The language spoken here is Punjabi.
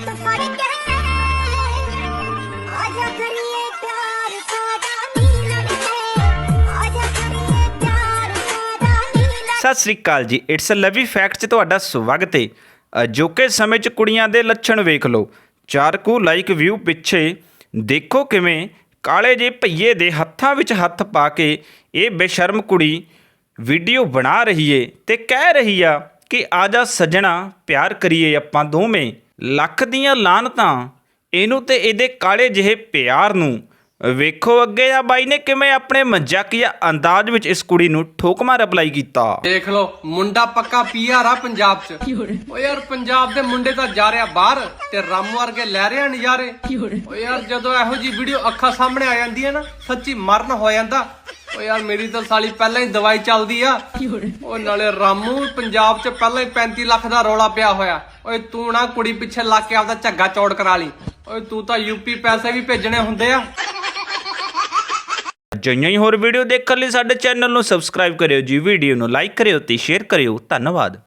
ਹੱਥ ਫੜ ਕੇ ਆਜਾ ਕਰੀਏ ਪਿਆਰ ਸਾਡਾ ਨੀ ਲੜਕੇ ਆਜਾ ਕਰੀਏ ਪਿਆਰ ਸਾਡਾ ਨੀ ਸਤਿ ਸ੍ਰੀ ਅਕਾਲ ਜੀ। ਇਟਸ ਅ ਲਵੀ ਫੈਕਟ 'ਚ ਤੁਹਾਡਾ ਸਵਾਗਤ ਹੈ ਅਜੋਕੇ ਸਮੇਂ 'ਚ ਕੁੜੀਆਂ ਦੇ ਲੱਛਣ ਵੇਖ ਲਓ। ਚਾਰ ਕੁ ਲਾਈਕ ਵਿਊ ਪਿੱਛੇ ਦੇਖੋ ਕਿਵੇਂ ਕਾਲੇ ਜੇ ਭਈਏ ਦੇ ਹੱਥਾਂ ਵਿੱਚ ਹੱਥ ਪਾ ਕੇ ਇਹ ਬੇਸ਼ਰਮ ਕੁੜੀ ਵੀਡੀਓ ਬਣਾ ਰਹੀ ਏ ਤੇ ਕਹਿ ਰਹੀ ਆ ਕਿ ਆਜਾ ਸੱਜਣਾ, ਪਿਆਰ ਕਰੀਏ ਆਪਾਂ ਦੋਵੇਂ। ਲੱਖ ਦੀਆਂ ਲਾਨਤਾਂ ਇਹਨੂੰ ਤੇ ਇਹਦੇ ਕਾਲੇ ਜਿਹੇ ਪਿਆਰ ਨੂੰ। ਵੇਖੋ ਅੱਗੇ ਆ ਬਾਈ ਨੇ ਕਿਵੇਂ ਆਪਣੇ ਮਜ਼ਾਕੀਆ ਅੰਦਾਜ਼ ਵਿੱਚ ਇਸ ਕੁੜੀ ਨੂੰ ਠੋਕਮਾ ਰਿਪਲਾਈ ਕੀਤਾ। ਦੇਖ ਲਓ ਮੁੰਡਾ ਪੱਕਾ ਪੀਆਰ ਆ ਪੰਜਾਬ 'ਚ। ਓ ਯਾਰ ਪੰਜਾਬ ਦੇ ਮੁੰਡੇ ਤਾਂ ਜਾ ਰਿਹਾ ਬਾਹਰ ਤੇ ਰਾਮੂ ਵਰਗੇ ਲੈ ਰਿਹਾ ਨਜ਼ਾਰੇ। ਓ ਯਾਰ ਜਦੋਂ ਇਹੋ ਜੀ ਵੀਡੀਓ ਅੱਖਾਂ ਸਾਹਮਣੇ ਆ ਜਾਂਦੀ ਹੈ ਨਾ ਸੱਚੀ ਮਰਨ ਹੋ ਜਾਂਦਾ। ਓ ਯਾਰ ਮੇਰੀ ਤਾਂ ਸਾਲੀ ਪਹਿਲਾਂ ਹੀ ਦਵਾਈ ਚੱਲਦੀ ਆ। ਓ ਨਾਲੇ ਰਾਮੂ ਪੰਜਾਬ 'ਚ ਪਹਿਲਾਂ ਹੀ 35 ਲੱਖ ਦਾ ਰੌਲਾ ਪਿਆ ਹੋਇਆ। ਓਏ ਤੂੰ ਨਾ ਕੁੜੀ ਪਿੱਛੇ ਲੱਗ ਕੇ ਆਪਦਾ ਝੱਗਾ ਚੌੜ ਕਰਾ ਲਈ। ਓਏ ਤੂੰ ਤਾਂ ਯੂਪੀ ਪੈਸੇ ਵੀ ਭੇਜਣੇ ਹੁੰਦੇ ਆ। ਜਿਹੀਆਂ ਹੀ ਹੋਰ ਵੀਡੀਓ ਦੇਖਣ ਲਈ ਸਾਡੇ ਚੈਨਲ ਨੂੰ ਸਬਸਕ੍ਰਾਈਬ ਕਰਿਓ ਜੀ ਵੀਡੀਓ ਨੂੰ ਲਾਈਕ ਕਰਿਓ ਤੇ ਸ਼ੇਅਰ ਕਰਿਓ। ਧੰਨਵਾਦ।